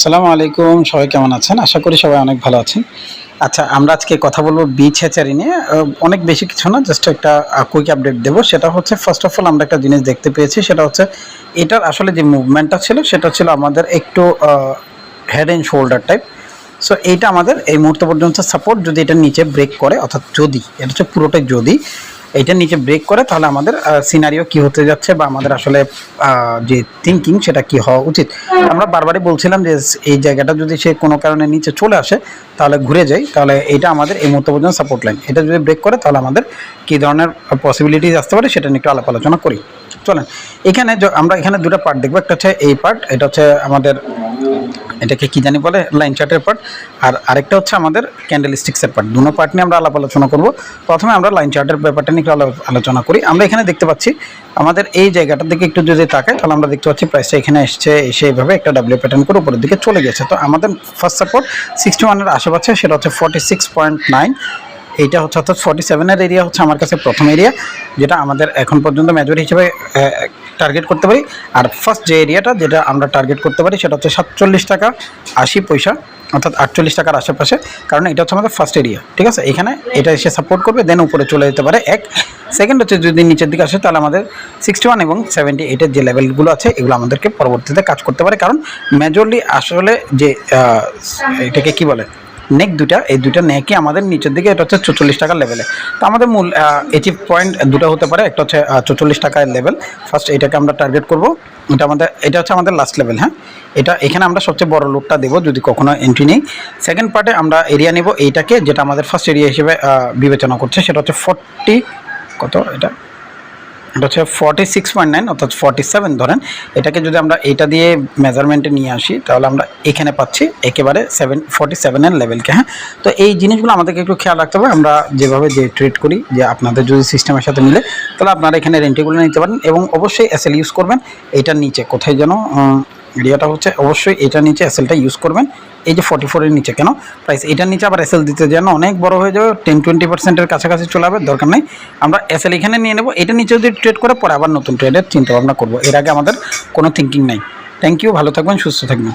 সালামু আলাইকুম, সবাই কেমন আছেন? আশা করি সবাই অনেক ভালো আছেন। আচ্ছা আমরা আজকে কথা বলব বিচ হ্যাচারি নিয়ে। অনেক বেশি কিছু না জাস্ট একটা কুইক আপডেট দেবো। সেটা হচ্ছে ফার্স্ট অফ অল আমরা একটা জিনিস দেখতে পেয়েছি, সেটা হচ্ছে, এটার আসলে যে মুভমেন্টটা ছিল, সেটা ছিল আমাদের একটু head and shoulder type so এইটা আমাদের এই মুহূর্ত পর্যন্ত সাপোর্ট যদি এটা নিচে ব্রেক করে, অর্থাৎ যদি, এটা হচ্ছে পুরোটাই যদি এইটা নিচে ব্রেক করে তাহলে আমাদের সিনারিও কি হতে যাচ্ছে বা আমাদের আসলে যে থিঙ্কিং সেটা কি হওয়া উচিত। আমরা বারবারই বলছিলাম যে এই জায়গাটা যদি সে কোনো কারণে নিচে চলে আসে, তাহলে ঘুরে যায় তাহলে এটা আমাদের এই মুহূর্ত পর্যন্ত সাপোর্ট লাইন এটা যদি ব্রেক করে, তাহলে আমাদের কী ধরনের পসিবিলিটিস আসতে পারে, সেটা নিয়ে একটু আলাপ আলোচনা করি। চলেন, এখানে আমরা এখানে দুটো পার্ট দেখব। একটা হচ্ছে এই পার্ট এটা হচ্ছে আমাদের এটাকে কি জানি বলে? লাইন চার্টের পার্ট আর আরেকটা হচ্ছে আমাদের ক্যান্ডেল স্টিক্সের পার্ট দুটো পার্ট নিয়ে আমরা আলাপ আলোচনা করব। প্রথমে আমরা লাইন চার্টের ব্যাপারটা নিয়ে আলোচনা করি। আমরা এখানে দেখতে পাচ্ছি, আমাদের এই জায়গাটার দিকে একটু যদি তাকাই, তাহলে আমরা দেখতে পাচ্ছি প্রাইসটা এখানে এসছে, এসে এইভাবে একটা ডাব্লিউ প্যাটার্ন করে উপরের দিকে চলে গেছে। তো আমাদের ফার্স্ট সাপোর্ট সিক্সটি ওয়ানের আশেপাশে, সেটা হচ্ছে ফর্টি সিক্স পয়েন্ট নাইন এইটা হচ্ছে অর্থাৎ ফর্টি সেভেনের এরিয়া হচ্ছে আমার কাছে প্রথম এরিয়া যেটা আমাদের এখন পর্যন্ত মেজর হিসেবে টার্গেট করতে পারি। আর ফার্স্ট যে এরিয়াটা যেটা আমরা টার্গেট করতে পারি, সেটা হচ্ছে সাতচল্লিশ টাকা আশি পয়সা, অর্থাৎ আটচল্লিশ টাকার আশেপাশে। কারণ এটা হচ্ছে আমাদের ফার্স্ট এরিয়া ঠিক আছে? এখানে এটা এসে সাপোর্ট করবে দেন উপরে চলে যেতে পারে এক। সেকেন্ড হচ্ছে যদি নিচের দিকে আসে, তাহলে আমাদের সিক্সটি ওয়ান এবং সেভেন্টি এইটের যে লেভেলগুলো আছে, এগুলো আমাদেরকে পরবর্তীতে কাজ করতে পারে। কারণ মেজরলি আসলে যে এটাকে কি বলে? নেক দুটা এই দুটা নেকই আমাদের নিচের দিকে, এটা হচ্ছে চল্লিশ টাকার লেভেলে তো আমাদের মূল এচিভ পয়েন্ট দুটো হতে পারে, একটা হচ্ছে চল্লিশ টাকার লেভেল ফার্স্ট এটাকে আমরা টার্গেট করব, এটা আমাদের, এটা হচ্ছে আমাদের লাস্ট লেভেল হ্যাঁ? এটা, এখানে আমরা সবচেয়ে বড় লোডটা দেবো, যদি কখনো এন্ট্রি নেই। সেকেন্ড পার্টে আমরা এরিয়া নেব, এইটাকে, যেটা আমাদের ফার্স্ট এরিয়া হিসেবে বিবেচনা করছে, সেটা হচ্ছে ফর্টি কত এটা? এটা হচ্ছে ফর্টি সিক্স পয়েন্ট নাইন অর্থাৎ ফর্টি সেভেন ধরেন। এটাকে যদি আমরা এইটা দিয়ে মেজারমেন্টে নিয়ে আসি, তাহলে আমরা এখানে পাচ্ছি একেবারে সেভেন ফর্টি সেভেনের লেভেলকে হ্যাঁ? তো এই জিনিসগুলো আমাদেরকে একটু খেয়াল রাখতে হবে। আমরা যেভাবে যে ট্রেড করি, যে আপনাদের যদি সিস্টেমের সাথে মিলে, তাহলে আপনারা এখানে রেন্টিগুলো নিতে পারেন এবং অবশ্যই এসএল ইউজ করবেন। এইটার নিচে কোথায় যেন এরিয়াটা হচ্ছে, অবশ্যই এটার নিচে এসএলটা ইউজ করবেন। এই যে ফর্টি ফোরের নিচে কেন? প্রাইস এটার নিচে আবার এসএল দিতে যেন অনেক বড় হয়ে যাবে টেন টোয়েন্টি পার্সেন্টের কাছাকাছি চলে যাবে, দরকার নেই। আমরা এসএল এখানে নিয়ে নেব, এটা নিচে যদি ট্রেড করে, পরে আবার নতুন ট্রেডের চিন্তাভাবনা করব। এর আগে আমাদের কোনো থিঙ্কিং নাই। থ্যাংক ইউ ভালো থাকবেন, সুস্থ থাকবেন।